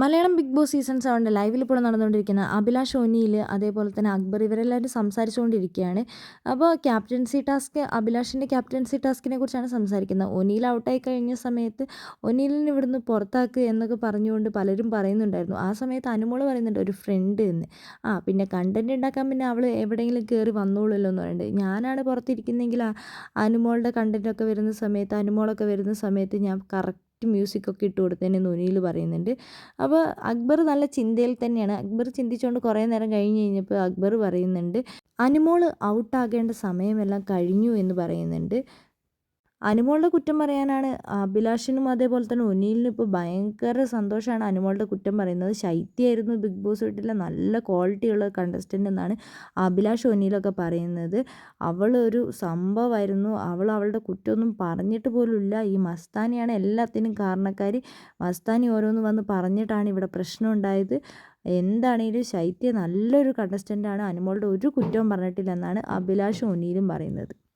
Malayalam big Boss season സെവന്റെ ലൈവിൽ ഇപ്പോൾ നടന്നുകൊണ്ടിരിക്കുന്ന അഭിലാഷ് ഒനിയിൽ അതേപോലെ തന്നെ അക്ബർ ഇവരെല്ലാവരും സംസാരിച്ചുകൊണ്ടിരിക്കുകയാണ്. അപ്പോൾ ക്യാപ്റ്റൻസി ടാസ്ക് അഭിലാഷിന്റെ ക്യാപ്റ്റൻസി ടാസ്കിനെ കുറിച്ചാണ് സംസാരിക്കുന്നത്. ഒനിയിൽ ഔട്ടായി കഴിഞ്ഞ സമയത്ത് ഒനിയിലിന് ഇവിടുന്ന് പുറത്താക്കുക എന്നൊക്കെ പറഞ്ഞുകൊണ്ട് പലരും പറയുന്നുണ്ടായിരുന്നു. ആ സമയത്ത് അനുമോൾ പറയുന്നുണ്ട് ഒരു ഫ്രണ്ട് എന്ന്. ആ പിന്നെ കണ്ടന്റ് ഉണ്ടാക്കാൻ പിന്നെ അവൾ എവിടെയെങ്കിലും കയറി വന്നോളൂല്ലോ എന്ന് പറയുന്നത് ഞാനാണ് പുറത്തിരിക്കുന്നതെങ്കിൽ അനുമോളുടെ കണ്ടന്റൊക്കെ വരുന്ന സമയത്ത് അനുമോളൊക്കെ വരുന്ന സമയത്ത് ഞാൻ കറക്റ്റ് മ്യൂസിക്കൊക്കെ ഇട്ട് കൊടുത്തതിന് നുനിയിൽ പറയുന്നുണ്ട്. അപ്പോൾ അക്ബർ നല്ല ചിന്തയിൽ തന്നെയാണ്. അക്ബർ ചിന്തിച്ചുകൊണ്ട് കുറേ നേരം കഴിഞ്ഞ് കഴിഞ്ഞപ്പോൾ അക്ബർ പറയുന്നുണ്ട് അനുമോൾ ഔട്ടാകേണ്ട സമയമെല്ലാം കഴിഞ്ഞു എന്ന് പറയുന്നുണ്ട്. അനുമോളുടെ കുറ്റം പറയാനാണ് അഭിലാഷിനും അതേപോലെ തന്നെ ഉന്നിയിലും ഇപ്പോൾ ഭയങ്കര സന്തോഷമാണ് അനുമോളുടെ കുറ്റം പറയുന്നത്. ശൈത്യമായിരുന്നു ബിഗ് ബോസ് വീട്ടിലെ നല്ല ക്വാളിറ്റിയുള്ള കണ്ടസ്റ്റന്റ് എന്നാണ് അഭിലാഷ് ഒനീലൊക്കെ പറയുന്നത്. അവൾ ഒരു സംഭവമായിരുന്നു. അവൾ അവളുടെ കുറ്റമൊന്നും പറഞ്ഞിട്ട് പോലുമില്ല ഈ മസ്താനിയാണ് എല്ലാത്തിനും കാരണക്കാരി. മസ്താനി ഓരോന്ന് വന്ന് പറഞ്ഞിട്ടാണ് ഇവിടെ പ്രശ്നം ഉണ്ടായത്. എന്താണെങ്കിലും ശൈത്യ നല്ലൊരു കണ്ടസ്റ്റന്റാണ് അനുമോളുടെ ഒരു കുറ്റവും പറഞ്ഞിട്ടില്ല എന്നാണ് അഭിലാഷ് ഒനീലും പറയുന്നത്.